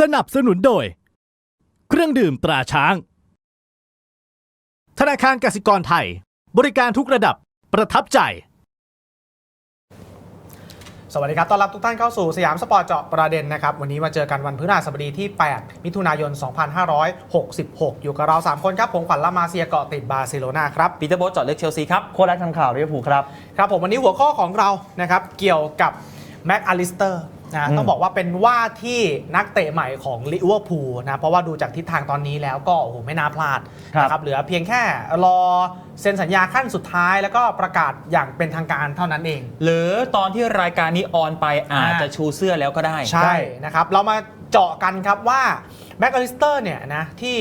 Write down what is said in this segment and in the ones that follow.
สนับสนุนโดย เครื่องดื่มตราช้าง ธนาคารกสิกรไทย บริการทุกระดับประทับใจ สวัสดีครับ ต้อนรับทุกท่านเข้าสู่สยามสปอร์ตเจาะประเด็นนะครับ วันนี้มาเจอกันวันพฤหัสบดีที่ 8 มิถุนายน 2566 อยู่กับเรา 3 คนครับ ผมขวัญละมาเซียเกาะติดบาร์เซโลนาครับ ปีเตอร์โบทเจอดลึกเชลซีครับ โค้ชรักทำข่าวลิเวอร์พูลครับ ครับผมวันนี้หัวข้อของเรานะครับเกี่ยวกับแม็กอลิสเตอร์ นะอืมต้องบอกว่าเป็นว่าที่นักเตะใหม่ของลิเวอร์พูลนะเพราะว่าดูจากทิศทางตอนนี้แล้วก็โอ้โหไม่น่าพลาดนะครับเหลือเพียงแค่รอเซ็นสัญญาขั้นสุดท้ายแล้วก็ประกาศอย่างเป็นทางการเท่านั้นเอง หรือตอนที่รายการนี้ออนไปอาจจะชูเสื้อแล้วก็ได้ ใช่นะครับ เรามาเจาะกันครับว่าแม็กอลิสเตอร์เนี่ยนะที่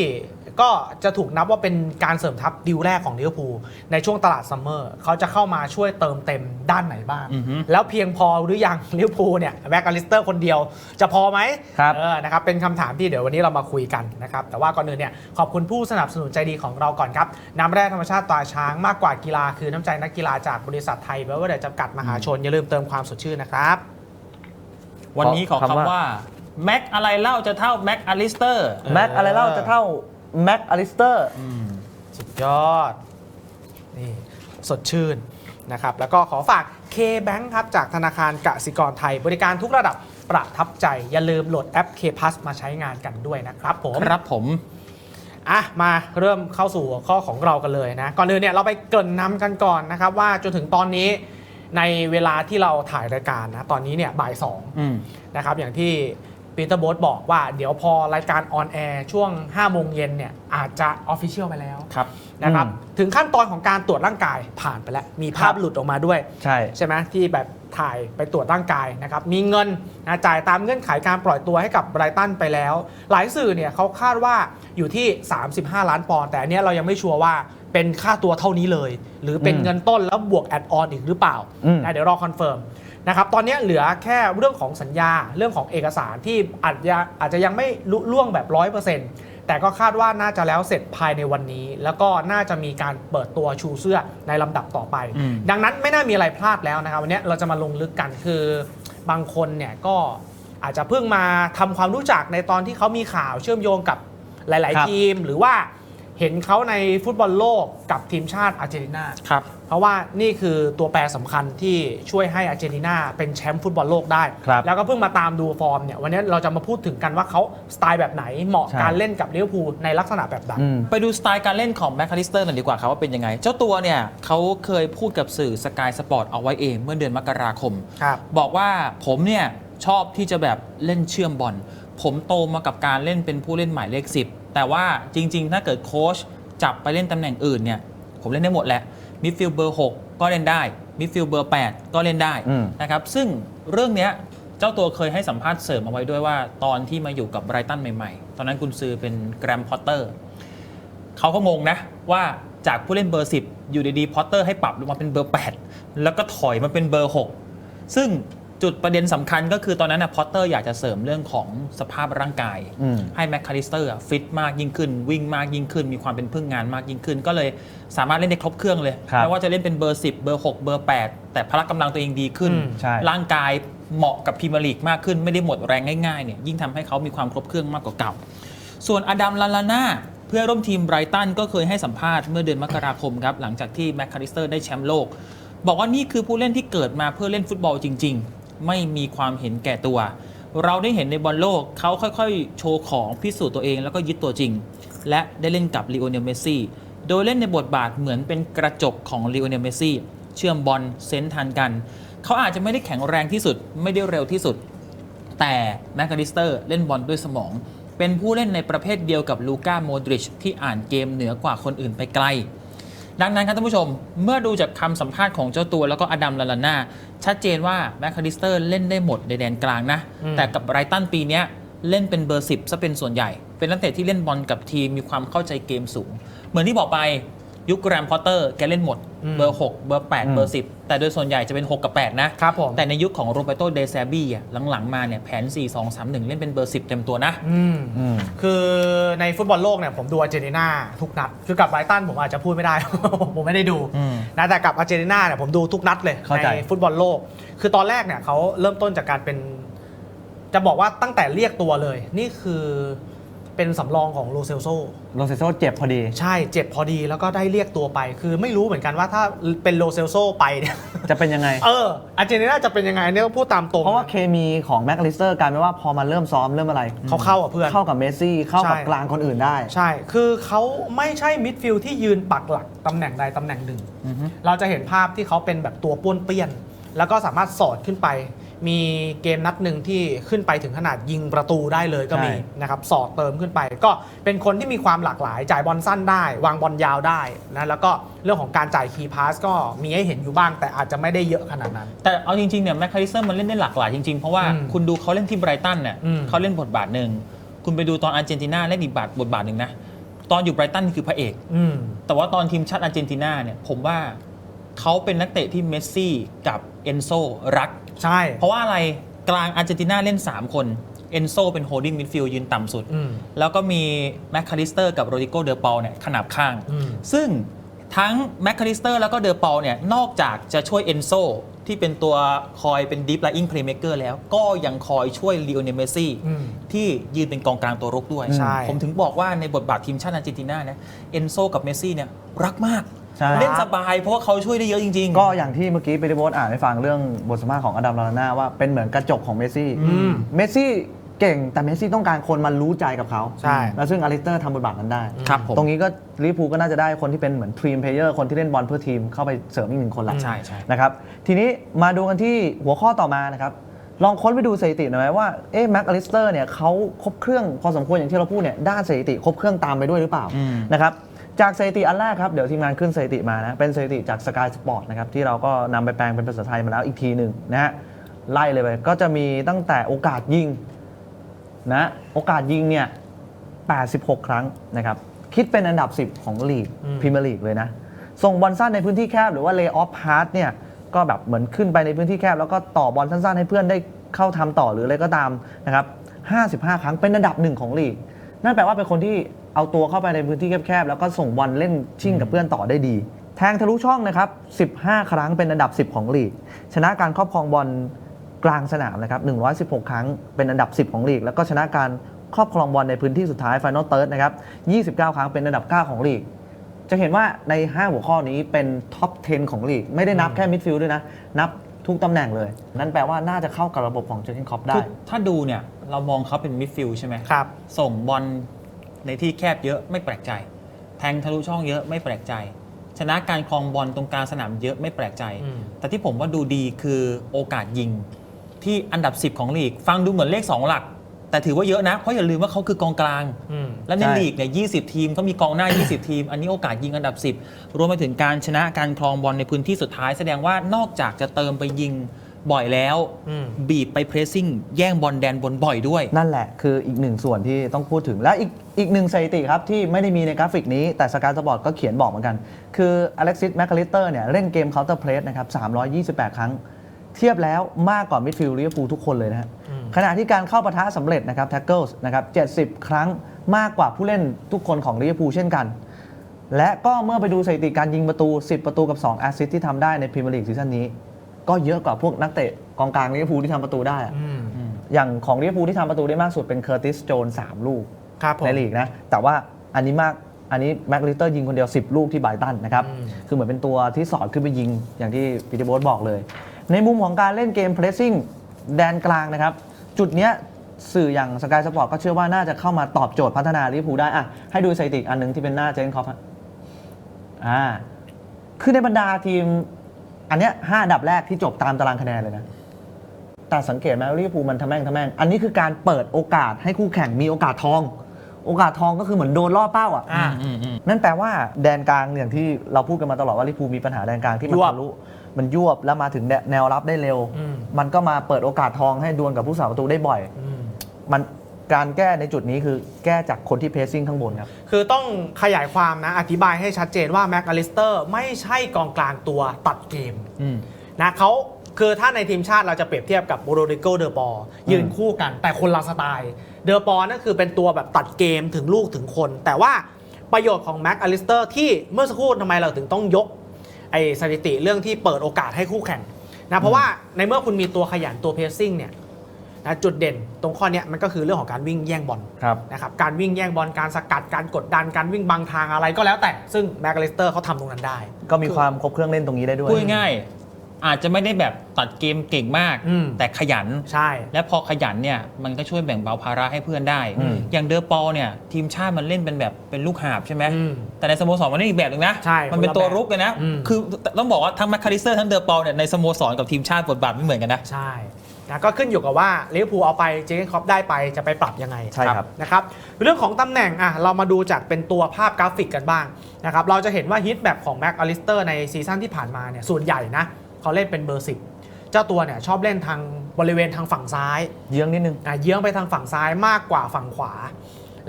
ก็จะถูกนับว่าเป็นการเสริมทัพดิวแรกของลิเวอร์พูลในช่วงตลาดซัมเมอร์เขาจะเข้ามาช่วยเติมเต็มด้านไหนบ้างอือฮึแล้วเพียงพอหรือยังลิเวอร์พูลเนี่ยแม็กอลิสเตอร์คนเดียว จะพอไหมครับเออนะครับเป็นคำถามที่เดี๋ยววันนี้เรามาคุยกันนะครับแต่ว่าก่อนอื่นเนี่ยขอบคุณผู้สนับสนุนใจดีของเราก่อนครับน้ำแร่ธรรมชาติตราช้างมากกว่ากีฬาคือน้ำใจนักกีฬาจากบริษัทไทยเบเวอร์เดจำกัดมหาชนอย่าลืมเติมความสดชื่นนะครับ วันนี้ขอคำว่าคำว่าแม็กอะไรเล่าจะเท่าแม็กอลิสเตอร์แม็กอะไรเล่าจะเท่า แม็กอลิสเตอร์ สุดยอด นี่สดชื่นนะครับ แล้วก็ขอฝาก K-Bank ครับ จากธนาคารกสิกรไทย บริการทุกระดับประทับใจ อย่าลืมโหลดแอป K Plus มาใช้งานกันด้วยนะครับผม ครับผม อะ มาเริ่มเข้าสู่หัวข้อของเรากันเลยนะ ก่อนอื่นเนี่ยเราไปเกริ่นนำกันก่อนนะครับ ว่าจนถึงตอนนี้ในเวลาที่เราถ่ายรายการนะ ตอนนี้เนี่ยบ่ายสองอืม นะครับอย่างที่ ปีเตอร์โบสบอกว่าเดี๋ยวพอรายการออนแอร์ช่วง 5 โมงเย็นเนี่ยอาจจะออฟฟิเชียลไปแล้วครับนะครับอืมถึงขั้นตอนของการตรวจร่างกายผ่านไปแล้ว มีภาพครับหลุดออกมาด้วย ใช่ใช่ไหมที่แบบถ่ายไปตรวจร่างกายนะครับมีเงินนะจ่ายตามเงื่อนไขการปล่อยตัวให้กับไบรตันไปแล้ว หลายสื่อเนี่ยเขาคาดว่าอยู่ที่ 35 ล้านปอนด์แต่อันเนี้ยเรายังไม่ชัวร์ว่าเป็นค่าตัวเท่านี้เลย หรือเป็นอืมเงินต้นแล้วบวกแอดออนอีกหรือเปล่าอืมนะเดี๋ยวรอคอนเฟิร์ม นะครับตอนนี้เหลือแค่เรื่องของสัญญาเรื่องของเอกสารที่อาจจะอาจจะยังไม่ลุล่วงแบบร้อยเปอร์เซ็นต์แต่ก็คาดว่าน่าจะแล้วเสร็จภายในวันนี้ แล้วก็น่าจะมีการเปิดตัวชูเสื้อในลำดับต่อไปอืมดังนั้นไม่น่ามีอะไรพลาดแล้วนะครับวันนี้เราจะมาลงลึกกันคือบางคนเนี่ยก็อาจจะเพิ่งมาทำความรู้จักในตอนที่เขามีข่าวเชื่อมโยงกับหลายครับๆทีม หรือว่า เห็นเขาในฟุตบอลโลกกับทีมชาติอาร์เจนตินาครับเพราะว่านี่คือตัวแปรสำคัญที่ช่วยให้อาร์เจนตินาเป็นแชมป์ฟุตบอลโลกได้ครับแล้วก็เพิ่งมาตามดูฟอร์มเนี่ยวันนี้เราจะมาพูดถึงกันว่าเขาสไตล์แบบไหนเหมาะใช่การเล่นกับลิเวอร์พูลในลักษณะแบบไหนอืมไปดูสไตล์การเล่นของแม็กอลิสเตอร์หน่อยดีกว่าครับว่าเป็นยังไง เจ้าตัวเนี่ยเขาเคยพูดกับสื่อสกายสปอร์ตเอาไว้เองเมื่อเดือนมกราคมครับบอกว่าผมเนี่ยชอบที่จะแบบเล่นเชื่อมบอลผมโตมากับการเล่นเป็นผู้เล่นหมายเลข 10 แต่ว่าจริง ๆ ถ้าเกิดโค้ชจับไปเล่นตำแหน่งอื่นเนี่ยผมเล่นได้หมดแหละมิดฟิลด์เบอร์6ก็เล่นได้มิดฟิลด์เบอร์ 8 ก็เล่นได้อืมนะครับซึ่งเรื่องเนี้ยเจ้าตัวเคยให้สัมภาษณ์เสริมเอาไว้ด้วยว่า ตอนที่มาอยู่กับไบรตันใหม่ๆ ตอนนั้นกุนซือเป็นแกรมพอตเตอร์เขาก็งงนะว่าจากผู้เล่นเบอร์ 10 อยู่ดีๆพอตเตอร์ให้ปรับลงมาเป็นเบอร์ 8 แล้วก็ถอยมาเป็นเบอร์ 6 ซึ่ง จุดประเด็นสำคัญก็คือตอนนั้นนะพอตเตอร์อยากจะเสริมเรื่องของสภาพร่างกาย อืม ให้แมคคาลิสเตอร์ฟิตมากยิ่งขึ้น วิ่งมากยิ่งขึ้น มีความเป็นพึ่งงานมากยิ่งขึ้น ก็เลยสามารถเล่นได้ครบเครื่องเลยครับไม่ว่าจะเล่นเป็นเบอร์ 10 เบอร์ 6 เบอร์ 8 แต่พละกำลังตัวเองดีขึ้น อืมใช่ ร่างกายเหมาะกับพรีเมียร์ลีกมากขึ้น ไม่ได้หมดแรงง่ายๆเนี่ยยิ่งทำให้เขามีความครบเครื่องมากกว่าเก่า ส่วนอดัมลาลาน่าเพื่อนร่วมทีมไบรตันก็เคยให้สัมภาษณ์เมื่อเดือนมกราคมครับ หลังจากที่แมคคาลิสเตอร์ได้แชมป์โลก บอกว่านี่คือผู้เล่นที่เกิดมาเพื่อเล่นฟุตบอลจริงๆ ไม่มีความเห็นแก่ตัว เราได้เห็นในบอลโลกเขาค่อยๆ โชว์ของพิสูจน์ตัวเองแล้วก็ยึดตัวจริง และได้เล่นกับลีโอเนลเมสซี่โดยเล่นในบทบาทเหมือนเป็นกระจกของลีโอเนลเมสซี่เชื่อมบอลเซนส์ทันกัน เขาอาจจะไม่ได้แข็งแรงที่สุดไม่ได้เร็วที่สุด แต่แมคคาลิสเตอร์เล่นบอลด้วยสมอง เป็นผู้เล่นในประเภทเดียวกับลูก้าโมดริชที่อ่านเกมเหนือกว่าคนอื่นไปไกล ดังนั้นครับท่านผู้ชมเมื่อดูจากคำสัมภาษณ์ของเจ้าตัวแล้วก็อดัมลาลาน่าชัดเจนว่าแมคคาลิสเตอร์เล่นได้หมดในแดนกลางนะ อืม แต่กับไรตันปีเนี้ยเล่นเป็นเบอร์ 10ซะเป็นส่วนใหญ่ เป็นนักเตะที่เล่นบอลกับทีมมีความเข้าใจเกมสูง เหมือนที่บอกไป ยุคแกรมพอตเตอร์แกเล่นหมดเบอร์ 6 เบอร์ 8 เบอร์ 10 แต่โดยส่วนใหญ่จะเป็น 6 กับ 8 นะ ครับผมแต่ในยุคของโรเบโตเดซาบี้อะหลัง ๆ มาเนี่ยแผน 4 2 3 1 เล่นเป็นเบอร์ 10 เต็มตัวนะ อืม อืม คือในฟุตบอลโลกเนี่ยผมดูอาร์เจนตินาทุกนัด คือกับไบรตันผมอาจจะพูดไม่ได้ ผมไม่ได้ดูอืมนะแต่กับอาร์เจนตินาเนี่ยผมดูทุกนัดเลยเข้าใจ ในฟุตบอลโลก คือตอนแรกเนี่ยเขาเริ่มต้นจากการเป็น จะบอกว่าตั้งแต่เรียกตัวเลย นี่คือ เป็นสำรองของโลเซลโซโรเซโซเจ็บพอดี ใช่เจ็บพอดีแล้วก็ได้เรียกตัวไป คือไม่รู้เหมือนกันว่าถ้าเป็นโลเซลโซไปเนี่ย จะเป็นยังไง เอออาร์เจนตินาจะเป็นยังไงเนี่ยก็พูดตามตรงเพราะว่าเคมีของแม็กอลิสเตอร์กลายเป็นว่าพอมาเริ่มซ้อมเริ่มอะไร เขาเข้าอะเพื่อน เข้ากับเมสซี่เข้ากับใช่ กลางคนอื่นได้ ใช่ คือเขาไม่ใช่มิดฟิลด์ที่ยืนปักหลักตำแหน่งใดตำแหน่งหนึ่ง เราจะเห็นภาพที่เขาเป็นแบบตัวป้วนเปี้ยน แล้วก็สามารถสอดขึ้นไป มีเกมนัดหนึ่งที่ขึ้นไปถึงขนาดยิงประตูได้เลยก็มีใช่ นะครับสอดเติมขึ้นไป ก็เป็นคนที่มีความหลากหลาย จ่ายบอลสั้นได้ วางบอลยาวได้นะแล้วก็เรื่องของการจ่ายคีย์พาสก็มีให้เห็นอยู่บ้าง แต่อาจจะไม่ได้เยอะขนาดนั้น แต่เอาจริงๆเนี่ยแมคคาริสเตอร์มันเล่นได้หลากหลายจริงๆ เพราะว่าอืมคุณดูเขาเล่นที่ไบรตันเนี่ยอืม เขาเล่นบทบาทหนึ่ง คุณไปดูตอนอาร์เจนตินาเล่นอีกบาทบทบาทหนึ่งนะ ตอนอยู่ไบรตันคือพระเอก อืม แต่ว่าตอนทีมชาติอาร์เจนตินาเนี่ยผมว่าเขาเป็นนักเตะที่เมสซี่กับเอนโซรัก ใช่ เพราะว่าอะไรกลางอาร์เจนตินาเล่น 3 คน เอนโซเป็นโฮดดิ้งมิดฟิลด์ยืนต่ำสุด อืม แล้วก็มีแมคคาริสเตอร์กับโรดิโกเดอปอลเนี่ยขนาบข้าง อืม ซึ่งทั้งแมคคาริสเตอร์แล้วก็เดอปอลเนี่ยนอกจากจะช่วยเอนโซที่เป็นตัวคอยเป็นดีฟไลอิงเพลย์เม k เกอร์แล้ว ก็ยังคอยช่วยลีโอเนลเมสซี่อืมที่ยืนเป็นกองกลางตัวรุกด้วย ใช่ ผมถึงบอกว่าในบทบาททีมชาติอาร์เจนตินาเนี่ยเอนโซกับเมสซี่เนี่ยรักมาก ใช่ เล่นสบายเพราะว่าเขาช่วยได้เยอะจริง ๆ ก็อย่างที่เมื่อกี้ไปดิโบสอ่านให้ฟังเรื่องบทสัมภาษณ์ของอดัมลาลาน่าว่าเป็นเหมือนกระจกของเมสซี่อืมเมสซี่เก่งแต่เมสซี่ต้องการคนมารู้ใจกับเขาใช่ แล้วซึ่งอลิสเตอร์ทำบทบาทนั้นได้ ครับผม ตรงนี้ก็ลิเวอร์พูลก็น่าจะได้คนที่เป็นเหมือนทีมเพลเยอร์คนที่เล่นบอลเพื่อทีมเข้าไปเสริมอีกหนึ่งคนละใช่ใช่ นะครับทีนี้มาดูกันที่หัวข้อต่อมานะครับลองค้นไปดูสถิติหน่อยไหมว่าเอ๊ะแม็กอลิสเตอร์เนี่ยเขาครบเครื่องพอสมควรอย่างที่เราพูดเนี่ยด้านสถิติครบเครื่องตามไปด้วยหรือเปล่าอืมนะครับ จากสถิติอันแรกครับ เดี๋ยวทีมงานขึ้นสถิติมานะ เป็นสถิติจาก Sky Sport นะครับ ที่เราก็นำไปแปลงเป็นภาษาไทยมาแล้วอีกทีหนึ่งนะฮะไล่เลยไป ก็จะมีตั้งแต่โอกาสยิงนะโอกาสยิงเนี่ย 86 ครั้งนะครับ คิดเป็นอันดับ 10 ของลีกอืมพรีเมียร์ลีกเลยนะ ส่งบอลสั้นในพื้นที่แคบหรือว่าเลย์ออฟพาสเนี่ยก็แบบเหมือนขึ้นไปในพื้นที่แคบ แล้วก็ต่อบอลสั้นๆ ให้เพื่อนได้เข้าทำต่อหรืออะไรก็ตามนะครับ 55 ครั้งเป็นอันดับหนึ่งของลีก นั่นแปลว่าเป็นคนที่ เอาตัวเข้าไปในพื้นที่แคบๆ แล้วก็ส่งบอลเล่นชิ่งกับเพื่อนต่อได้ดี แทงทะลุช่องนะครับ 15 ครั้งเป็นอันดับ 10 ของลีก ชนะการครอบครองบอลกลางสนามนะครับ 116 ครั้งเป็นอันดับ 10 ของลีก แล้วก็ชนะการครอบครองบอลในพื้นที่สุดท้าย Final Third นะครับ 29 ครั้งเป็นอันดับ 9 ของลีก จะเห็นว่าใน 5 หัวข้อนี้เป็นท็อป 10 ของลีก ไม่ได้นับแค่มิดฟิลด์ด้วยนะ นับทุกตำแหน่งเลย นั่นแปลว่าน่าจะเข้ากับระบบของเจอร์เกนคอปได้คือถ้าดูเนี่ยเรามองเขาเป็นมิดฟิลด์ใช่ไหมครับ ส่งบอล ในที่แคบเยอะไม่แปลกใจ แทงทะลุช่องเยอะไม่แปลกใจ ชนะการครองบอลตรงกลางสนามเยอะไม่แปลกใจอืมแต่ที่ผมว่าดูดีคือโอกาสยิงที่อันดับ 10 ของลีก ฟังดูเหมือนเลข 2 หลัก แต่ถือว่าเยอะนะ เพราะอย่าลืมว่าเขาคือกองกลางอืมและในใช่ลีกเนี่ย20ทีมเขามีกองหน้า 20 ทีม อันนี้โอกาสยิงอันดับ 10 รวมไปถึงการชนะการครองบอลในพื้นที่สุดท้าย แสดงว่านอกจากจะเติมไปยิงบ่อยแล้วอืมบีบไปเพรสซิ่ง แย่งบอลแดนบนบ่อยด้วย นั่นแหละคืออีกหนึ่งส่วนที่ต้องพูดถึงและอีก อีกหนึ่งสถิติครับ ที่ไม่ได้มีในกราฟิกนี้แต่สกายสปอร์ตก็เขียนบอกเหมือนกัน คืออเล็กซิสแมคคาลิสเตอร์เนี่ยเล่นเกมเคาน์เตอร์เพรสนะครับ328 ครั้ง เทียบแล้วมากกว่ามิดฟิลด์ลิเวอร์พูลทุกคนเลยนะฮะอืมขณะที่การเข้าปะทะสำเร็จนะครับแท็กเกิลส์นะครับ70 ครั้งมากกว่าผู้เล่นทุกคนของลิเวอร์พูลเช่นกัน และก็เมื่อไปดูสถิติการยิงประตู 10 ประตูกับ2แอสซิสต์ที่ทำได้ในพรีเมียร์ลีกซีซั่นนี้ ก็เยอะกว่าพวกนักเตะกองกลางลิเวอร์พูลที่ทำประตูได้อะอืมอย่างของลิเวอร์พูลที่ทำประตูได้มากสุดเป็นเคอร์ติสโจนสามลูก ครับผม ในลีกนะ แต่ว่าอันนี้มากอันนี้แม็กลิเตอร์ยิงคนเดียว 10 ลูกที่ไบรตันนะครับ อืม คือเหมือนเป็นตัวที่สอดขึ้นไปยิงอย่างที่ปีเตอร์โบสบอกเลย ในมุมของการเล่นเกมเพรสซิ่งแดนกลางนะครับ จุดเนี้ยสื่ออย่างสกายสปอร์ตก็เชื่อว่าน่าจะเข้ามาตอบโจทย์พัฒนาลิเวอร์พูลได้อะให้ดูสถิติอันหนึงที่เป็นหน้าเจนคอฟอ่าคือในบรรดาทีมอันเนี้ยห้าอันดับแรกที่จบตามตารางคะแนนเลยนะ แต่สังเกตไหมว่าลิเวอร์พูลมันทำแม่งทำแม่ง อันนี้คือการเปิดโอกาสให้คู่แข่งมีโอกาสทอง โอกาสทองก็คือเหมือนโดนล่อเป้าอะ อ่า อืมอืม นั่นแปลว่าแดนกลางอย่างที่เราพูดกันมาตลอดว่าลิเวอร์พูลมีปัญหาแดนกลางที่มันยวบทะลุมันยวบแล้วมาถึงแนวรับได้เร็ว อืม มันก็มาเปิดโอกาสทองให้ดวลกับผู้สาประตูได้บ่อย อืม มันการแก้ในจุดนี้คือแก้จากคนที่เพรสซิ่งข้างบนครับ คือต้องขยายความนะ อธิบายให้ชัดเจนว่าแม็กอลิสเตอร์ไม่ใช่กองกลางตัวตัดเกมอืม นะเขาคือถ้าในทีมชาติเราจะเปรียบเทียบกับโรดิโกเดอปอยืนคู่กันแต่คนละสไตล์ เดอปอนั่นคือเป็นตัวแบบตัดเกมถึงลูกถึงคน แต่ว่าประโยชน์ของแม็กอลิสเตอร์ที่เมื่อสักครู่ทำไมเราถึงต้องยกไอ้สถิติเรื่องที่เปิดโอกาสให้คู่แข่งนะเพราะว่าในเมื่อคุณมีตัวขยันตัวเพรสซิ่งเนี่ยนะจุดเด่นตรงข้อเนี้ยมันก็คือเรื่องของการวิ่งแย่งบอลครับนะครับการวิ่งแย่งบอลการสกัดการกดดันการวิ่งบังทางอะไรก็แล้วแต่ซึ่งแมคอลิสเตอร์เขาทำตรงนั้นได้ ก็มีความครบเครื่องเล่นตรงนี้ได้ด้วยพูดง่ายๆ อาจจะไม่ได้แบบตัดเกมเก่งมาก อืม แต่ขยัน ใช่ และพอขยันเนี่ยมันก็ช่วยแบ่งเบาภาระให้เพื่อนได้ อืมอย่างเดอปอลเนี่ยทีมชาติมันเล่นเป็นแบบเป็นลูกหาบใช่ไหมอืมแต่ในสโมสรมันเล่นอีกแบบหนึงนะ ใช่มันเป็นคนละตัวแบบรุกเลยนะ อืม คือต้องบอกว่าทั้งแมคคาริสเตอร์ทั้งเดอปอลเนี่ยในสโมสรกับทีมชาติบทบาทไม่เหมือนกันนะ ใช่นะก็ขึ้นอยู่กับว่าลิเวอร์พูลเอาไปเจเกนครอปได้ไปจะไปปรับยังไงใช่ครับ นะครับ เรื่องของตำแหน่งอะเรามาดูจากเป็นตัวภาพกราฟิกกันบ้างนะครับ เราจะเห็นว่าฮิตแบบของแม็กอลิสเตอร์ในซีซั่นที่ผ่านมาเนี่ยส่วนใหญ่นะ เขาเล่นเป็นเบอร์สิบเจ้าตัวเนี่ยชอบเล่นทางบริเวณทางฝั่งซ้าย เยื้องนิดนึงอะเยื้องไปทางฝั่งซ้ายมากกว่าฝั่งขวา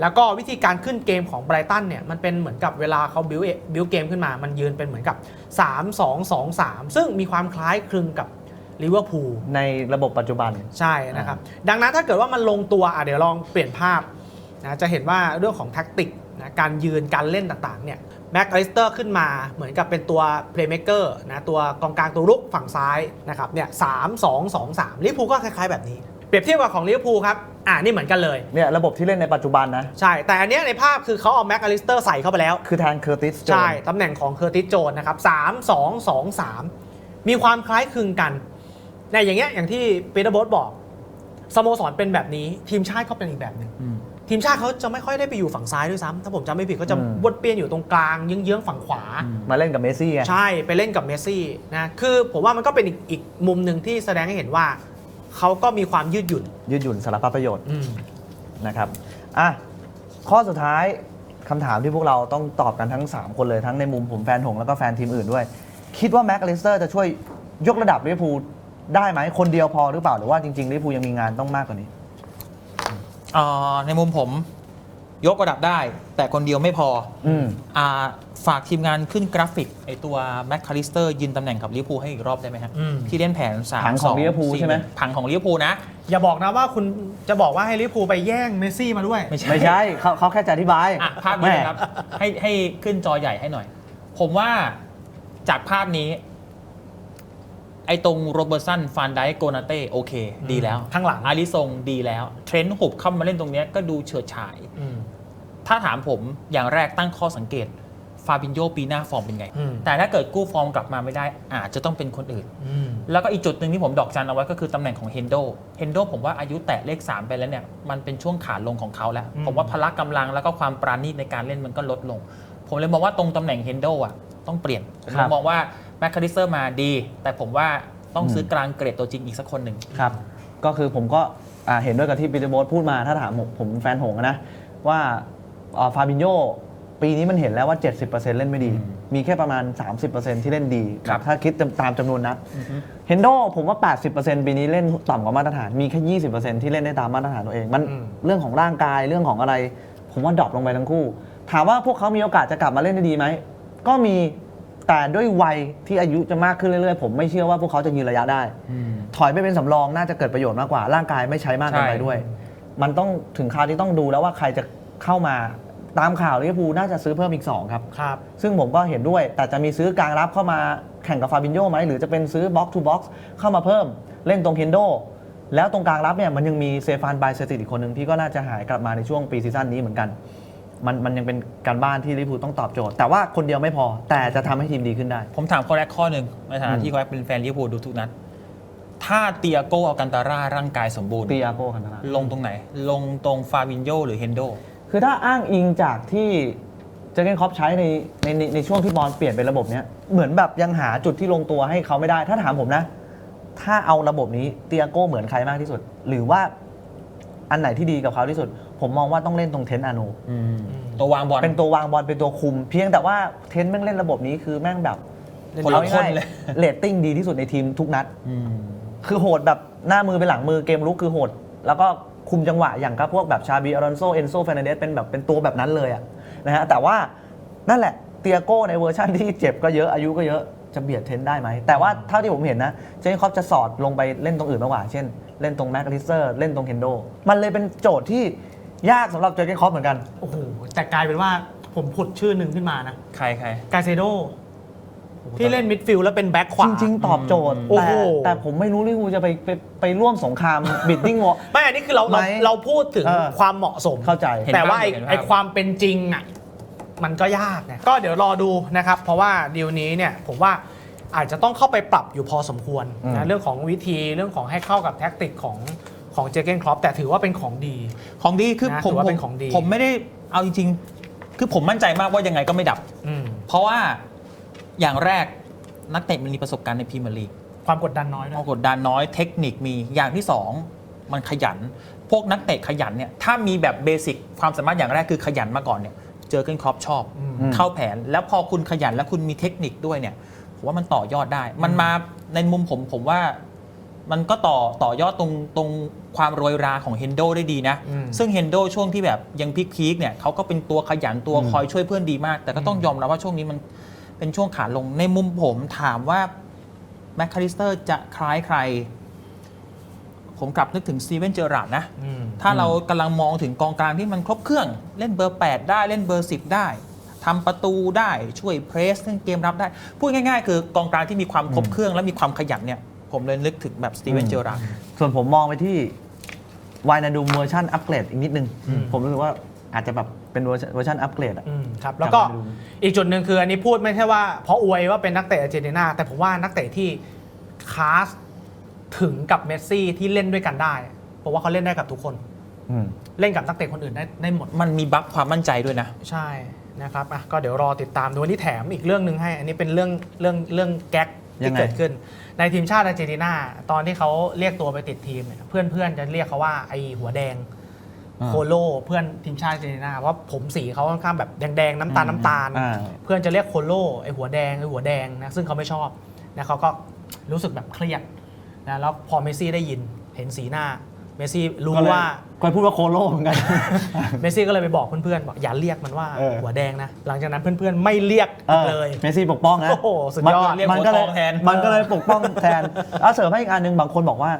แล้วก็วิธีการขึ้นเกมของไบรตันเนี่ยมันเป็นเหมือนกับเวลาเขาบิวบิวเกมขึ้นมา มันยืนเป็นเหมือนกับ 3 2 2 3 ซึ่งมีความคล้ายคลึงกับลิเวอร์พูลในระบบปัจจุบันใช่นะครับ ดังนั้นถ้าเกิดว่ามันลงตัวอะเดี๋ยวลองเปลี่ยนภาพนะจะเห็นว่าเรื่องของแท็กติก นะการยืนการเล่นต่างๆเนี่ยแม็กอลิสเตอร์ขึ้นมาเหมือนกับเป็นตัวเพลย์เม k เกอร์นะตัวกองกลางตัวรุกฝั่งซ้ายนะครับเนี่ยสามสองสองสามลิเวอร์พูลก็คล้ายๆแบบนี้ เปรียบเทียบกับของลิเวอร์พูลครับอ่านี่เหมือนกันเลยเนี่ยระบบที่เล่นในปัจจุบันนะ ใช่ แต่อันเนี้ยในภาพคือเขาเอาแม็กอลิสเตอร์ใส่เข้าไปแล้ว คือแทนเคอร์ติสโจนใช่ ตำแหน่งของเคอร์ติสโจนนะครับ3 2 2 3มีความคล้ายคลึงกันในอย่างเงี้ยอย่างที่ปีเตอร์โบสบอกสโมสรเป็นแบบนี้ทีมชาติเขาเป็นอีกแบบหนึ่ง ทีมชาติเขาจะไม่ค่อยได้ไปอยู่ฝั่งซ้ายด้วยซ้ำถ้าผมจำไม่ผิดเขาจะวนเปลี่ยนอยู่ตรงกลางเยื้องๆฝั่งขวา มาเล่นกับเมสซี่ไงใช่ไปเล่นกับเมสซี่นะคือผมว่ามันก็เป็นอีกอีกมุมหนึ่งที่แสดงให้เห็นว่าเขาก็มีความยืดหยุ่นยืดหยุ่นสารพัดประโยชน์อืมนะครับอะข้อสุดท้ายคำถามที่พวกเราต้องตอบกันทั้ง 3 คนเลยทั้งในมุมผมแฟนหงส์แล้วก็แฟนทีมอื่นด้วย คิดว่าแม็กอลิสเตอร์จะช่วยยกระดับลิเวอร์พูลได้ไหมคนเดียวพอหรือเปล่าหรือว่าจริงๆลิเวอร์พูลยังมีงานต้องมากกว่านี้ เอ่อในมุมผม ยกระดับได้ แต่คนเดียวไม่พออืม อ่าฝากทีมงานขึ้นกราฟิกไอตัวแมคคาริสเตอร์ยืนตำแหน่งกับลิเวอร์พูลให้อีกรอบได้ไหมฮะอืม ที่เล่นแผน3ผังของลิเวอร์พูลใช่ไหม ผังของลิเวอร์พูลนะ อย่าบอกนะว่าคุณจะบอกว่าให้ลิเวอร์พูลไปแย่งเมสซี่มาด้วย ไม่ใช่ ไม่ใช่เขาเขาแค่จะอธิบายอะภาพนี้เลยครับให้ให้ขึ้นจอใหญ่ให้หน่อย ผมว่าจากภาพนี้ไอ้ตรงโรเบอร์สันฟานไดโกนาเต้โอเค ดีแล้วข้างหลังอาริซงดีแล้ว เทรนต์หุบเข้ามาเล่นตรงเนี้ยก็ดูเฉิดฉายอืมถ้าถามผมอย่างแรกตั้งข้อสังเกตฟาบินโยปีหน้าฟอร์มเป็นไงอืมแต่ถ้าเกิดกู้ฟอร์มกลับมาไม่ได้ อาจจะต้องเป็นคนอื่นอืมแล้วก็อีกจุดหนึ่งที่ผมดอกจันเอาไว้ก็คือตำแหน่งของเฮนโด เฮนโดผมว่าอายุแตะเลข 3 ไปแล้วเนี่ย มันเป็นช่วงขาลงของเขาแล้วอืมผมว่าพละกำลังแล้วก็ความปราณีตในการเล่นมันก็ลดลง ผมเลยมองว่าตรงตำแหน่งเฮนโดอะต้องเปลี่ยน ผมครับมองว่า แมคคาริสเตอร์มาดี แต่ผมว่าต้องอืมซื้อกลางเกรดตัวจริงอีกสักคนหนึ่ง ครับ ก็คือผมก็อ่าเห็นด้วยกับที่ปีเตอร์โบสพูดมาถ้าถามผมผมแฟนหงส์นะ ว่าฟาบินโยปีนี้มันเห็นแล้วว่า 70%เล่นไม่ดี อืมมีแค่ประมาณ 30%ที่เล่นดีครับ ถ้าคิดตามจำนวนนัด เฮนโดผมว่า 80%ปีนี้เล่นต่ำกว่ามาตรฐาน มีแค่ 20%ที่เล่นได้ตามมาตรฐานตัวเอง มันอืม เรื่องของร่างกายเรื่องของอะไร ผมว่าดรอปลงไปทั้งคู่ ถามว่าพวกเขามีโอกาสจะกลับมาเล่นได้ดีไหม ก็มี แต่ด้วยวัยที่อายุจะมากขึ้นเรื่อยๆ ผมไม่เชื่อว่าพวกเขาจะยืนระยะได้ ถอยไปเป็นสำรองน่าจะเกิดประโยชน์มากกว่า ร่างกายไม่ใช้มากเกินไปใช่ด้วย มันต้องถึงคราวที่ต้องดูแล้วว่าใครจะเข้ามาตามข่าวลิเวอร์พูลน่าจะซื้อเพิ่มอีก 2 ครับครับ ซึ่งผมก็เห็นด้วย แต่จะมีซื้อกลางรับเข้ามาแข่งกับฟาบินโยไหมหรือจะเป็นซื้อบ็อกทูบ็อกซ์เข้ามาเพิ่มเล่นตรงเฮนโดแล้วตรงกลางรับเนี่ยมันยังมีเซฟานไบเซติอีกคนหนึ่งที่ก็น่าจะหายกลับมาในช่วงปีซีซั่นนี้เหมือนกัน มันมันยังเป็นการบ้านที่ลิเวอร์พูลต้องตอบโจทย์ แต่ว่าคนเดียวไม่พอ แต่จะทำให้ทีมดีขึ้นได้ ผมถามข้อแรกข้อหนึ่งในฐาอืนะมที่เขาเป็นแฟนลิเวอร์พูลดูทุกนัดถ้าเตียโกอัลกันตาร่าร่างกายสมบูรณ์ ตีอาโก้คันธนาลงตรงไหน ลงตรงฟาบินโยหรือเฮนโด คือถ้าอ้างอิงจากที่เจอร์เกนคล็อปใช้ในในในในช่วงที่บอลเปลี่ยนเป็นระบบเนี้ยเหมือนแบบยังหาจุดที่ลงตัวให้เขาไม่ได้ ถ้าถามผมนะ ถ้าเอาระบบนี้เตียโก้เหมือนใครมากที่สุด หรือว่าอันไหนที่ดีกับเขาที่สุด ผมมองว่าต้องเล่นตรงเทนอาโนตัววางบอลเป็นตัววางบอลเป็นตัวคุม เพียงแต่ว่าเทนแม่งเล่นระบบนี้คือแม่งแบบคนละอาคนง่ายๆเลยเรตติ้งดีที่สุดในทีมทุกนัดอืมคือโหดแบบหน้ามือเป็นหลังมือเกมลุกคือโหด แล้วก็คุมจังหวะอย่างกับพวกแบบชาบีอารอนโซเอนโซเฟรนันเดสเป็นแบบเป็นตัวแบบนั้นเลยอะนะฮะแต่ว่านั่นแหละเตียโก้ในเวอร์ชันที่เจ็บก็เยอะอายุก็เยอะจะเบียดเทนได้ไหม แต่ว่าเท่าที่ผมเห็นนะ เจนคอปจะสอดลงไปเล่นตรงอื่นมากกว่า เช่น เล่นตรงแม็กลิเซอร์ เล่นตรงเฮนโด มันเลยเป็นโจทย์ที่ ยากสำหรับเจอเกนคอปเหมือนกัน โอ้โห แต่กลายเป็นว่าผมผุดชื่อหนึ่งขึ้นมานะใครใคร กาเซโดที่เล่นมิดฟิลด์แล้วเป็นแบ็คขวา จริง ๆ ตอบโจทย์ โอ้แต่โห แต่ผมไม่รู้ลิเวอร์พูลจะไปไปไปร่วมสงคราม บิดดิ้งวอ ไม่อันนี้คือเราเราไหมเราพูดถึงเออ ความเหมาะสม เข้าใจ เห็นแต่ว่าภาพไอ้เห็นภาพ ไอ้ความเป็นจริงอะมันก็ยากนะก็เดี๋ยวรอดูนะครับ เพราะว่าดีลนี้เนี่ยผมว่าอาจจะต้องเข้าไปปรับอยู่พอสมควรอืม นะเรื่องของวิธีเรื่องของให้เข้ากับแท็กติกของ ของเจเกนครอปแต่ถือว่าเป็นของดีของดีคือนะผมถือว่าผมเป็นของดีผมไม่ได้เอาจริงๆ คือผมมั่นใจมากว่ายังไงก็ไม่ดับ อืมเพราะว่าอย่างแรกนักเตะมันมีประสบการณ์ในพรีเมียร์ลีกความกดดันน้อยด้พวอยกดดันน้อยเทคนิคมีอย่างที่สองมันขยัน พวกนักเตะขยันเนี่ยถ้ามีแบบเบสิกความสามารถอย่างแรกคือขยันมาก่อนเนี่ยเจอเกินครอปชอบอืม เข้าแผนแล้วพอคุณขยันแล้วคุณมีเทคนิคด้วยเนี่ยผมว่ามันต่อยอดได้ มันมาในมุมผมผมว่า มันก็ต่อต่อยอดตรงตรง ความโรยราของเฮนโดได้ดีนะอืมซึ่งเฮนโดช่วงที่แบบยังพีคๆเนี่ยเขาก็เป็นตัวขยันตัวอืมคอยช่วยเพื่อนดีมาก แต่ก็ต้องยอมรับว่าช่วงนี้มันเป็นช่วงขาลงในมุมผมถามว่าแมคคาลิสเตอร์จะคล้ายใคร ผมกลับนึกถึงสตีเวนเจอราร์ดนะอืมถ้าเรากำลังมองถึงกองกลางที่มันครบเครื่อง เล่นเบอร์ 8 ได้เล่นเบอร์ 10 ได้ทำประตูได้ช่วยเพรสเล่นเกมรับได้ พูดง่าย ๆ คือกองกลางที่มีความครบเครื่องและมีความขยันเนี่ยผมเลยนึกถึงแบบสตีเวนอืมเจอราร์ด ส่วนผมมองไปที่วายนาดูมเวอร์ชันอัปเกรดอีกนิดนึง อืม ผมรู้สึกว่าอาจจะแบบเป็นเวอร์ชันเวอร์ชันอัปเกรดอะ อืมครับแล้วก็กลับมาดูอีกจุดหนึ่งคืออันนี้พูดไม่ใช่ว่าเพราะอวยว่าเป็นนักเตะอาร์เจนตินาแต่ผมว่านักเตะที่คลาสถึงกับเมสซี่ที่เล่นด้วยกันได้ผมว่าเขาเล่นได้กับทุกคน อืม เล่นกับนักเตะคนอื่นได้ได้หมดมันมีบัฟความมั่นใจด้วยนะ ใช่นะครับอะก็เดี๋ยวรอติดตามดูวันนี้แถมอีกเรื่องหนึ่งให้ อันนี้เป็นเรื่องเรื่องเรื่องแก๊กยั ที่งไงเกิดขึ้น ในทีมชาติอาร์เจนตินาตอนที่เขาเรียกตัวไปติดทีมเนี่ยเพื่อนๆจะเรียกเขาว่าไอหัวแดงอ่าโคโลเพื่อนทีมชาติอาร์เจนตินาเพราะผมสีเขาค่อนข้างแบบแดงๆ น้ำตาลน้ำตาลอ่าเพื่อนจะเรียกโคโลไอหัวแดงไอหัวแดงนะซึ่งเขาไม่ชอบนะเขาก็รู้สึกแบบเครียดนะแล้วพอเมสซี่ได้ยินเห็นสีหน้า เมสซี่รู้ก็เลยว่าก็พูดว่าโคโลเหมือนกัน เมสซี่ก็เลยไปบอกเพื่อนๆบอกอย่าเรียกมันว่าเออ หัวแดงนะ หลังจากนั้นเพื่อนๆไม่เรียกอีกเลย เมสซี่ปกป้องนะโอ้โหสุดยอดมันเรียกมันก็เลยหัวทองแทน มันก็เลยปกป้องแทนแล้วเสริมให้อีกอันหนึ่งบางคนบอกว่า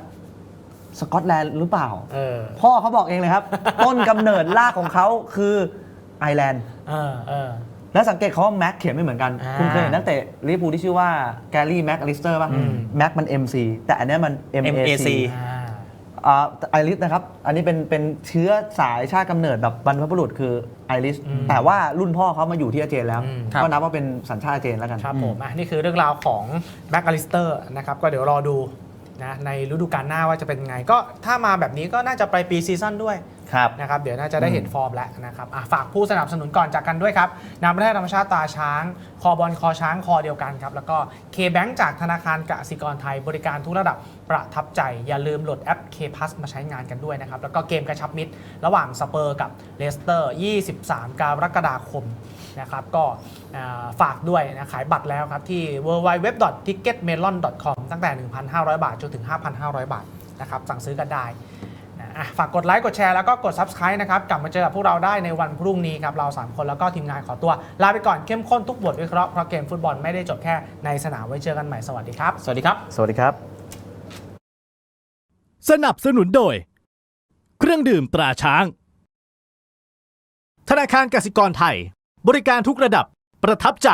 สกอตแลนด์หรือเปล่า เออพ่อเขาบอกเองเลยครับ ต้นกำเนิดรากของเขาคือไอร์แลนด์ เออเออ แล้วสังเกตเขาว่าแม็กเขียนไม่เหมือนกัน อ่าคุณเคยเห็นนักเตะลิเวอร์พูลที่ชื่อว่าแกรี่แม็กอลิสเตอร์ป่ะ อืม แม็กมัน MC แต่อันเนี้ยมัน MAC MAC อ่า อ่าไอริสนะครับ อันนี้เป็นเป็นเชื้อสายชาติกำเนิดแบบบรรพบุรุษคือไอริสอืมแต่ว่ารุ่นพ่อเขามาอยู่ที่อาร์เจนแล้วอืมครับ ก็นับว่าเป็นสัญชาติอาร์เจนแล้วกัน ครับผมอะนี่คือเรื่องราวของแบ็กอลิสเตอร์นะครับ ก็เดี๋ยวรอดูนะในฤดูกาลหน้าว่าจะเป็นไง ก็ถ้ามาแบบนี้ก็น่าจะไปปีซีซั่นด้วย ครับนะครับเดี๋ยวน่าจะได้เห็นฟอร์มแล้วนะครับอะฝากผู้สนับสนุนก่อนจากกันด้วยครับน้ำประเทศธรรมชาติตาช้าง คอบอลคอช้างคอเดียวกันครับแล้วก็ K-Bank จากธนาคารกสิกรไทยบริการทุกระดับประทับใจ อย่าลืมโหลดแอป K Plus มาใช้งานกันด้วยนะครับแล้วก็เกมกระชับมิตร ระหว่างสเปอร์กับเลสเตอร์ 23 กรกฎาคมนะครับก็อ่าฝากด้วยนะขายบัตรแล้วครับที่ www.ticketmelon.com ตั้งแต่ 1,500 บาทจนถึง 5,500 บาทนะครับสั่งซื้อกันได้ อะฝากกดไลค์กดแชร์แล้วก็กด Subscribe นะครับกลับมาเจอกับพวกเราได้ในวันพรุ่งนี้ครับเรา 3 คนแล้วก็ทีมงานขอตัว ลาไปก่อนเข้มข้นทุกบทวิเคราะห์เพราะเกมฟุตบอลไม่ได้จบแค่ในสนามไว้เจอกันใหม่สวัสดีครับ สวัสดีครับ สวัสดีครับ สนับสนุนโดย เครื่องดื่มตราช้าง ธนาคารกสิกรไทย บริการทุกระดับประทับใจ